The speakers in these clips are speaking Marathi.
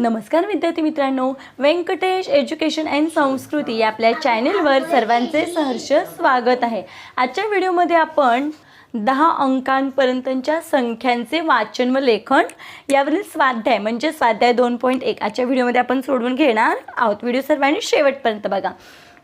नमस्कार विद्यार्थी मित्रांनो व्यंकटेश एज्युकेशन अँड संस्कृती या आपल्या चॅनेलवर सर्वांचे सहर्ष स्वागत आहे. आजच्या व्हिडिओमध्ये आपण दहा अंकांपर्यंतच्या संख्यांचे वाचन व लेखन यावरील स्वाध्याय म्हणजे स्वाध्याय दोन पॉईंट एक आजच्या व्हिडिओमध्ये आपण सोडवून घेणार आहोत. व्हिडिओ सर्वांनी शेवटपर्यंत बघा.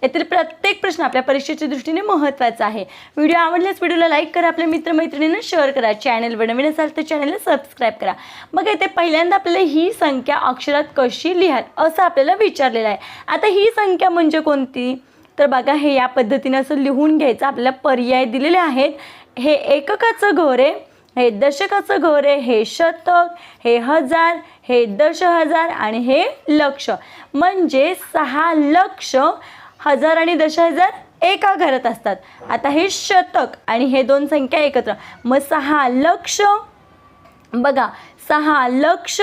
यातील प्रत्येक प्रश्न आपल्या परीक्षेच्या दृष्टीने महत्त्वाचा आहे. व्हिडिओ आवडल्यास व्हिडिओला लाईक करा आपल्या मित्रमैत्रिणींना शेअर करा चॅनलवर नवीन असाल तर चॅनलला सबस्क्राईब करा. मग येथे पहिल्यांदा आपल्याला ही संख्या अक्षरात कशी लिहाल असं आपल्याला विचारलेलं आहे. आता ही संख्या म्हणजे कोणती? तर बघा हे या पद्धतीने असं लिहून घ्यायचं. आपल्याला पर्याय दिलेले आहेत. हे एककाचं घर आहे हे दशकाचं घर आहे हे शतक हे हजार हे दश हजार आणि हे लक्ष. म्हणजे सहा लक्ष हजार आणि दश हजार एका घरात असतात. आता हे शतक आणि हे दोन संख्या एकत्र. मग सहा लक्ष बघा सहा लक्ष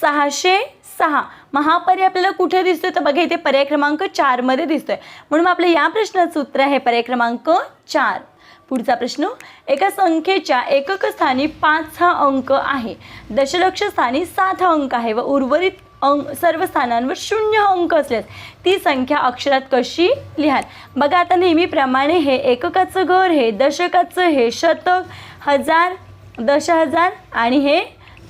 सहाशे सहा. मग हा पर्याय आपल्याला कुठे दिसतोय? तर बघा इथे पर्याय क्रमांक चारमध्ये दिसतोय. म्हणून मग या प्रश्नाचं उत्तर आहे पर्याय क्रमांक चार. पुढचा प्रश्न एका संख्येच्या एकक स्थानी पाच हा अंक आहे. दशलक्ष स्थानी सात हा अंक आहे व उर्वरित अंक सर्व स्थानांवर शून्य अंक असल्यास ती संख्या अक्षरात कशी लिहाल? बघा आता नेहमीप्रमाणे हे एककाचं घर हे दशकाचं हे शतक हजार दश हजार आणि हे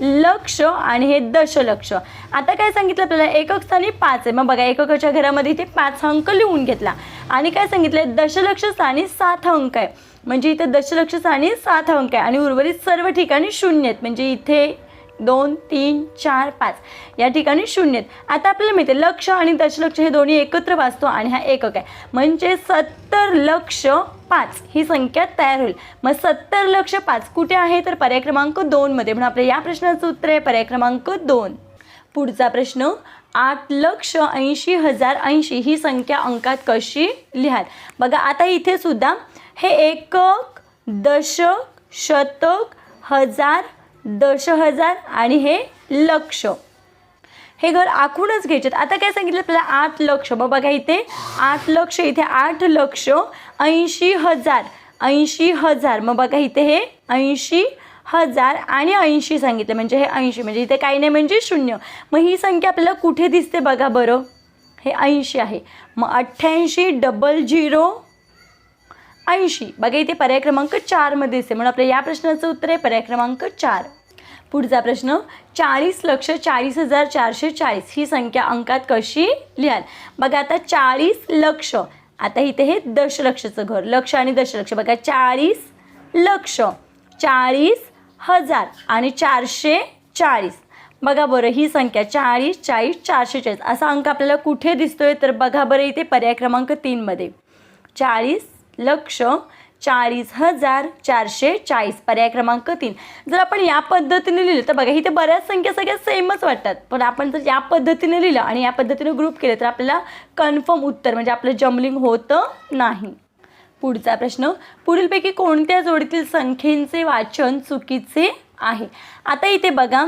लक्ष आणि हे दशलक्ष. आता काय सांगितलं आपल्याला? एकक स्थानी पाच आहे. मग बघा एककाच्या घरामध्ये इथे पाच अंक लिहून घेतला. आणि काय सांगितलं दशलक्ष स्थानी सात अंक आहे. म्हणजे इथे दशलक्ष स्थानी सात अंक आहे. आणि उर्वरित सर्व ठिकाणी शून्य आहेत. म्हणजे इथे दोन तीन चार पाच. या ठिकाणी शून्य आहेत. आता आपल्याला माहिती आहे लक्ष आणि दशलक्ष हे दोन्ही एकत्र वाचतो आणि हा एकक आहे. म्हणजे सत्तर लक्ष पाच ही संख्या तयार होईल. मग सत्तर लक्ष पाच कुठे आहे? तर पर्याय क्रमांक दोनमध्ये म्हणून आपल्या या प्रश्नाचं उत्तर आहे पर्याय क्रमांक दोन. पुढचा प्रश्न आठ लक्ष ऐंशी हजार ऐंशी ही संख्या अंकात कशी लिहाल? बघा आता इथे सुद्धा हे एकक दशक शतक हजार दश हजार आणि हे लक्ष. हे घर आखूनच घ्यायचे आता काय सांगितलं? आपल्याला आठ लक्ष. मग बघा इथे आठ लक्ष इथे आठ लक्ष ऐंशी हजार ऐंशी हजार. मग बघा इथे हे ऐंशी हजार आणि ऐंशी सांगितलं. म्हणजे हे ऐंशी. म्हणजे इथे काही नाही म्हणजे शून्य. मग ही संख्या आपल्याला कुठे दिसते बघा बरं. हे ऐंशी आहे. मग अठ्ठ्याऐंशी डबल झिरो ऐंशी. बघा इथे पर्याय क्रमांक चारमध्ये दिसते म्हणून आपल्या या प्रश्नाचं उत्तर आहे पर्याय क्रमांक चार. पुढचा प्रश्न चाळीस लक्ष चाळीस हजार चारशे चाळीस. ही संख्या अंकात कशी लिहाल? बघा आता चाळीस लक्ष. आता इथे हे दशलक्षचं घर लक्ष आणि दशलक्ष बघा चाळीस लक्ष चाळीस हजार आणि चारशे चाळीस. बघा बरं ही संख्या चाळीस चाळीस चारशे चाळीस. असा अंक आपल्याला कुठे दिसतोय? तर बघा बरं इथे पर्याय क्रमांक तीनमध्ये चाळीस लक्ष चाळीस हजार चारशे चाळीस पर्याय क्रमांक तीन. जर आपण या पद्धतीने लिहिलं तर बघा इथे बऱ्याच संख्या सगळ्या सेमच वाटतात. पण आपण जर या पद्धतीने लिहिलं आणि या पद्धतीने ग्रुप केले तर आपल्याला कन्फर्म उत्तर म्हणजे आपलं जम्बलिंग होतं नाही. पुढचा प्रश्न पुढीलपैकी कोणत्या जोडीतील संख्येचे वाचन चुकीचे आहे? आता इथे बघा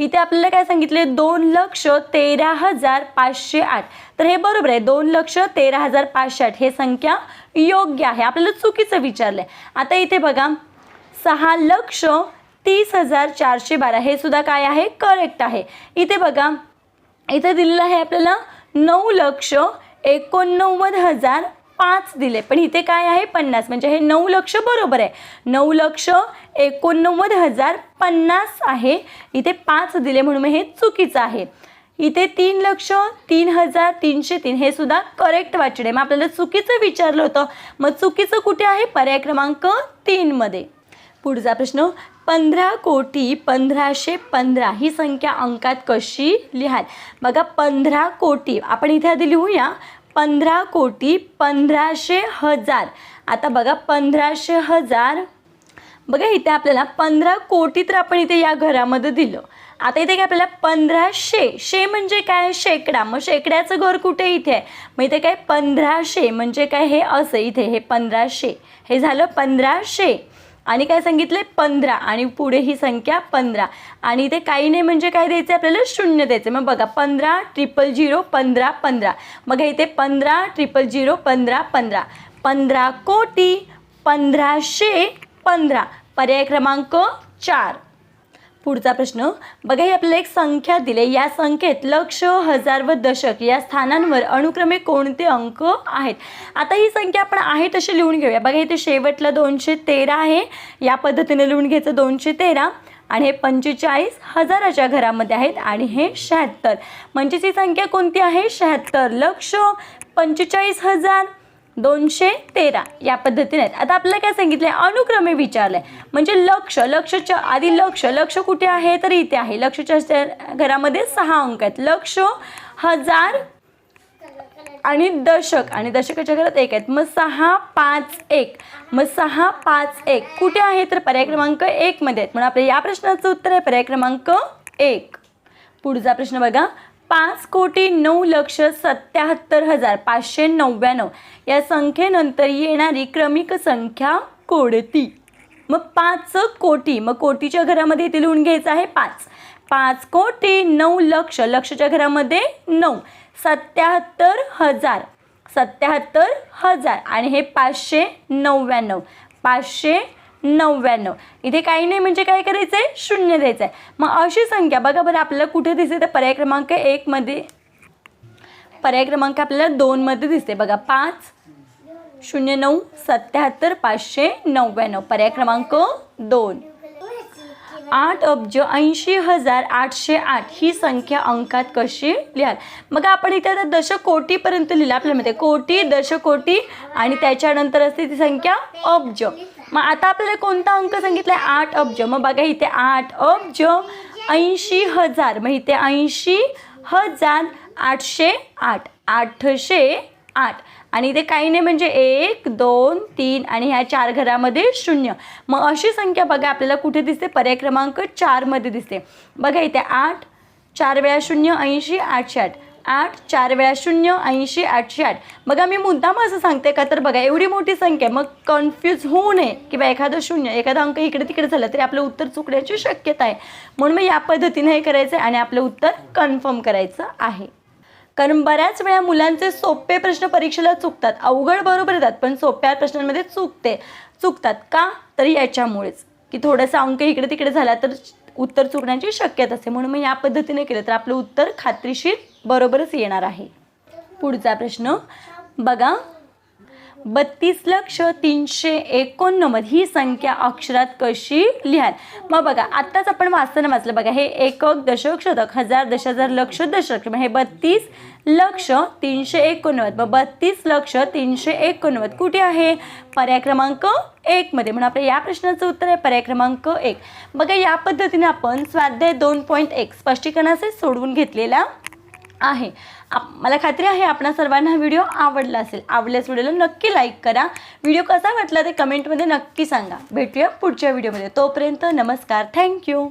इथे आपल्याला काय सांगितले दोन लक्ष तेरा हजार पाचशे आठ. तर हे बरोबर आहे. दोन लक्ष तेरा हजार पाचशे आठ. हे संख्या योग्य आहे. आपल्याला चुकीचं विचारलं आहे आता इथे बघा. सहा लक्ष तीस हजार चारशे बारा. हे सुद्धा काय आहे? करेक्ट आहे. इथे बघा. इथे दिलेलं आहे आपल्याला नऊ लक्ष एकोणनव्वद हजार पाच दिले. पण इथे काय आहे? पन्नास. म्हणजे हे नऊ लक्ष बरोबर आहे. नऊ लक्ष एकोणनव्वद हजार पन्नास आहे. इथे पाच दिले म्हणून हे चुकीचं आहे. इथे तीन लक्ष तीन हजार तीनशे तीन. हे सुद्धा करेक्ट वाचन आहे मग आपल्याला चुकीचं विचारलं होतं. मग चुकीचं कुठे आहे? पर्याय क्रमांक तीनमध्ये पुढचा प्रश्न. पंधरा कोटी पंधराशे पंधरा ही संख्या अंकात कशी लिहाल? बघा पंधरा कोटी. आपण इथे आधी लिहूया. पंधरा कोटी पंधराशे हजार. आता बघा पंधराशे हजार. बघा इथे आपल्याला पंधरा कोटी तर आपण इथे या घरामध्ये दिलं. आता इथे काय आपल्याला पंधराशे. शे म्हणजे काय? शेकडा. मग शेकड्याचं घर कुठे इथे? आहे मग इथे काय? पंधराशे. म्हणजे काय? हे असं इथे. हे पंधराशे. हे झालं पंधराशे. आणि काय सांगितलं पंधरा. आणि पुढे ही संख्या पंधरा. आणि इथे काही नाही म्हणजे काय द्यायचं आपल्याला? शून्य द्यायचं मग बघा पंधरा ट्रिपल झिरो पंधरा पंधरा. मग इथे पंधरा ट्रिपल झिरो पंधरा पंधरा. पंधरा कोटी पंधराशे पंधरा. पर्याय क्रमांक चार. पुढचा प्रश्न. बघा ही आपल्याला एक संख्या दिले. या संख्येत लक्ष हजार व दशक या स्थानांवर अनुक्रमे कोणते अंक आहेत? आता ही संख्या आपण आहे तशी लिहून घेऊया. बघा इथे शेवटला दोनशे तेरा आहे. या पद्धतीने लिहून घ्यायचं दोनशे तेरा. आणि हे पंचेचाळीस हजाराच्या घरामध्ये आहेत आणि हे शहात्तर. म्हणजेच ही संख्या कोणती आहे? शहात्तर. लक्ष पंचेचाळीस हजार. दोनशे तेरा या पद्धतीने आहेत. आता आपल्याला काय सांगितलं आहे अनुक्रमे विचारलं आहे म्हणजे लक्ष लक्षच्या आधी लक्ष. लक्ष कुठे आहे? तर इथे आहे. लक्षच्या घरामध्ये सहा अंक आहेत. लक्ष हजार आणि दशक. आणि दशकाच्या घरात एक आहेत. मग सहा पाच एक. मग सहा पाच एक. कुठे आहे? तर पर्याय क्रमांक एकमध्ये आहेत. म्हणून आपल्या या प्रश्नाचं उत्तर आहे पर्याय क्रमांक एक. पुढचा प्रश्न बघा. पाच कोटी नऊ लक्ष सत्याहत्तर हजार पाचशे नव्याण्णव. या संख्येनंतर येणारी क्रमिक संख्या कोणती मग पाच कोटी मग कोटीच्या घरामध्ये इथे लिहून घ्यायचं आहे पाच. पाच कोटी नऊ लक्ष लक्षच्या घरामध्ये नऊ. सत्याहत्तर हजार सत्याहत्तर हजार आणि हे पाचशे नव्याण्णव. पाचशे नव्याण्णव. इथे काही नाही म्हणजे काय करायचं आहे शून्य द्यायचं आहे मग अशी संख्या बघा बरं आपल्याला कुठे दिसते? तर पर्याय क्रमांक एकमध्ये पर्याय क्रमांक आपल्याला दोनमध्ये दिसते. बघा पाच शून्य नऊ सत्याहत्तर पाचशे नव्याण्णव. पर्याय क्रमांक दोन. आठ अब्ज ऐंशी हजार आठशे आठ. ही संख्या अंकात कशी लिहाल? मग आपण इथे आता दशकोटीपर्यंत लिहिलं आपल्यामध्ये. कोटी दशकोटी आणि त्याच्यानंतर असते ती संख्या अब्ज. मग आता आपल्याला कोणता अंक सांगितला आहे आठ अब्ज. मग बघा इथे आठ अब्ज ऐंशी हजार. मग इथे ऐंशी हजार आठशे आठ. आठशे आठ. आणि इथे काही नाही म्हणजे एक दोन तीन आणि ह्या चार घरामध्ये शून्य. मग अशी संख्या बघा आपल्याला कुठे दिसते? पर्याय क्रमांक चारमध्ये दिसते. बघा इथे आठ चार वेळा शून्य ऐंशी आठशे आठ. आठ चार वेळा शून्य ऐंशी आठशे आठ. बघा मी मुद्दाम असं सांगते का? तर बघा एवढी मोठी संख्या मग कन्फ्यूज होऊ नये किंवा एखादं शून्य एखादा अंक इकडे तिकडे झालं तरी आपलं उत्तर चुकण्याची शक्यता आहे. म्हणून मग या पद्धतीने हे करायचं आहे आणि आपलं उत्तर कन्फर्म करायचं आहे. कारण बऱ्याच वेळा मुलांचे सोपे प्रश्न परीक्षेला चुकतात. अवघड बरोबर येतात पण सोप्या प्रश्नांमध्ये चुकते. चुकतात का? तर याच्यामुळेच. की थोडासा अंक इकडे तिकडे झाला तर उत्तर चुकण्याची शक्यता असते. म्हणून मग या पद्धतीने केलं तर आपलं उत्तर खात्रीशीर बरोबरच येणार आहे. पुढचा प्रश्न बघा बत्तीस लक्ष तीनशे एकोणनव्वद. ही संख्या अक्षरात कशी लिहाल? मग बघा आत्ताच आपण वाचताना वाचलं बघा हे एकक दशक शतक हजार दश हजार लक्ष दशक. मग हे बत्तीस लक्ष तीनशे एकोणनव्वद. मग बत्तीस लक्ष तीनशे एकोणनव्वद कुठे आहे? पर्याय क्रमांक एकमध्ये म्हणून आपल्या या प्रश्नाचं उत्तर आहे पर्याय क्रमांक एक. बघा या पद्धतीने आपण स्वाध्याय दोन पॉईंट एक स्पष्टीकरणाचे सोडवून घेतलेला आहे. आप मला खात्री आहे आपणा सर्वांना हा व्हिडिओ आवडला असेल. आवडल्यास व्हिडिओला नक्की लाईक करा. व्हिडिओ कसा वाटला ते कमेंटमध्ये नक्की सांगा. भेटूया पुढच्या व्हिडिओमध्ये. तोपर्यंत नमस्कार. थँक्यू